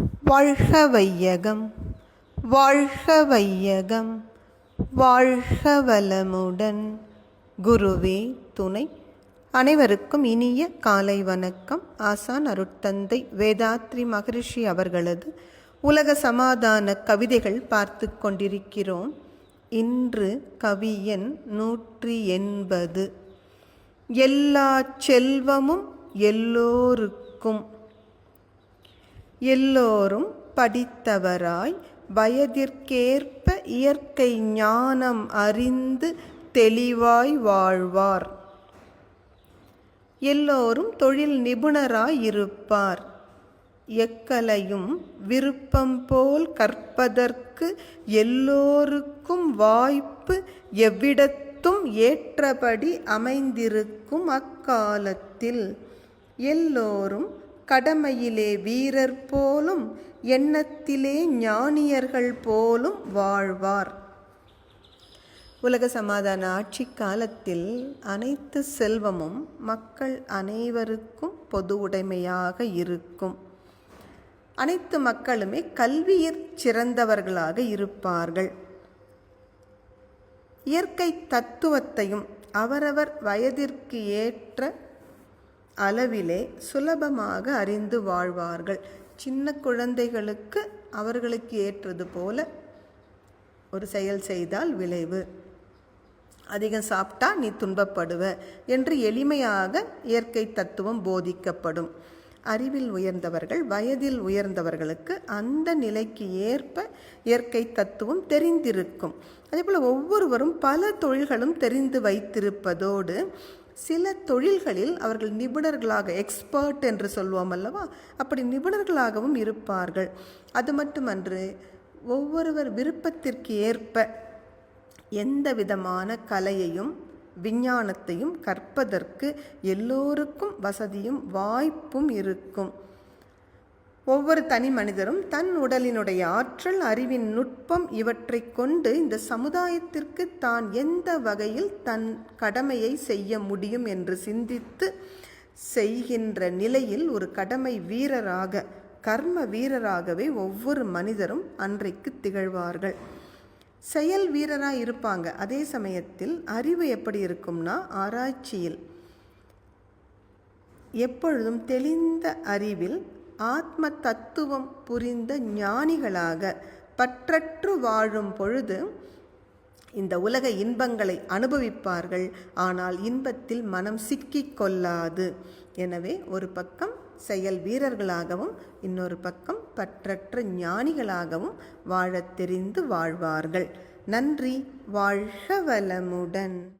வாழ்க வையகம் வாழ்க வையகம் வாழ்க வளமுடன் குருவே துணை. அனைவருக்கும் இனிய காலை வணக்கம். ஆசான் அருட்தந்தை வேதாத்ரி மகரிஷி அவர்களது உலக சமாதான கவிதைகள் பார்த்து கொண்டிருக்கிறோம். இன்று கவியன் நூற்றி எண்பது. எல்லா செல்வமும் எல்லோருக்கும். எல்லோரும் படித்தவராய் வயதிற்கேற்ப இயற்கை ஞானம் அறிந்து தெளிவாய் வாழ்வார். எல்லோரும் தொழில் நிபுணராய் இருப்பார் எக்கலையும் விருப்பம் போல் கற்பதற்கு எல்லோருக்கும் வாய்ப்பு எவ்விடத்தும் ஏற்றபடி அமைந்திருக்கும் அக்காலத்தில். எல்லோரும் கடமையிலே வீரர் போலும் எண்ணத்திலே ஞானியர்கள் போலும் வாழ்வார். உலக சமாதான ஆட்சி காலத்தில் அனைத்து செல்வமும் மக்கள் அனைவருக்கும் பொது உடைமையாக இருக்கும். அனைத்து மக்களுமே கல்வியில் சிறந்தவர்களாக இருப்பார்கள். இயற்கை தத்துவத்தையும் அவரவர் வயதிற்கு ஏற்ற அளவிலே சுலபமாக அறிந்து வாழ்வார்கள். சின்ன குழந்தைகளுக்கு அவர்களுக்கு ஏற்றது போல ஒரு செயல் செய்தால் விளைவு. அதிகம் சாப்பிட்டா நீ துன்பப்படுவ என்று எளிமையாக இயற்கை தத்துவம் போதிக்கப்படும். அறிவில் உயர்ந்தவர்கள் வயதில் உயர்ந்தவர்களுக்கு அந்த நிலைக்கு ஏற்ப இயற்கை தத்துவம் தெரிந்திருக்கும். அதேபோல் ஒவ்வொருவரும் பல தொழில்களும் தெரிந்து வைத்திருப்பதோடு சில தொழில்களில் அவர்கள் நிபுணர்களாக எக்ஸ்பர்ட் என்று சொல்வோம் அல்லவா? அப்படி நிபுணர்களாகவும் இருப்பார்கள். அது மட்டுமன்று ஒவ்வொருவர் விருப்பத்திற்கு ஏற்ப எந்த விதமான கலையையும் விஞ்ஞானத்தையும் கற்பதற்கு எல்லோருக்கும் வசதியும் வாய்ப்பும் இருக்கும். ஒவ்வொரு தனி மனிதரும் தன் உடலினுடைய ஆற்றல் அறிவின் நுட்பம் இவற்றை கொண்டு இந்த சமுதாயத்திற்கு தான் எந்த வகையில் தன் கடமையை செய்ய முடியும் என்று சிந்தித்து செய்கின்ற நிலையில் ஒரு கடமை வீரராக கர்ம வீரராகவே ஒவ்வொரு மனிதரும் அன்றைக்கு திகழ்வார்கள். செயல் வீரராக இருப்பாங்க. அதே சமயத்தில் அறிவு எப்படி இருக்கும்னா ஆராய்ச்சியில். எப்பொழுதும் தெளிந்த அறிவில் ஆத்ம தத்துவம் புரிந்த ஞானிகளாக பற்றற்று வாழும் பொழுது இந்த உலக இன்பங்களை அனுபவிப்பார்கள். ஆனால் இன்பத்தில் மனம் சிக்கிக் கொள்ளாது. எனவே ஒரு பக்கம் செயல் வீரர்களாகவும் இன்னொரு பக்கம் பற்றற்ற ஞானிகளாகவும் வாழத் தெரிந்து வாழ்வார்கள். நன்றி. வாழ்க வளமுடன்.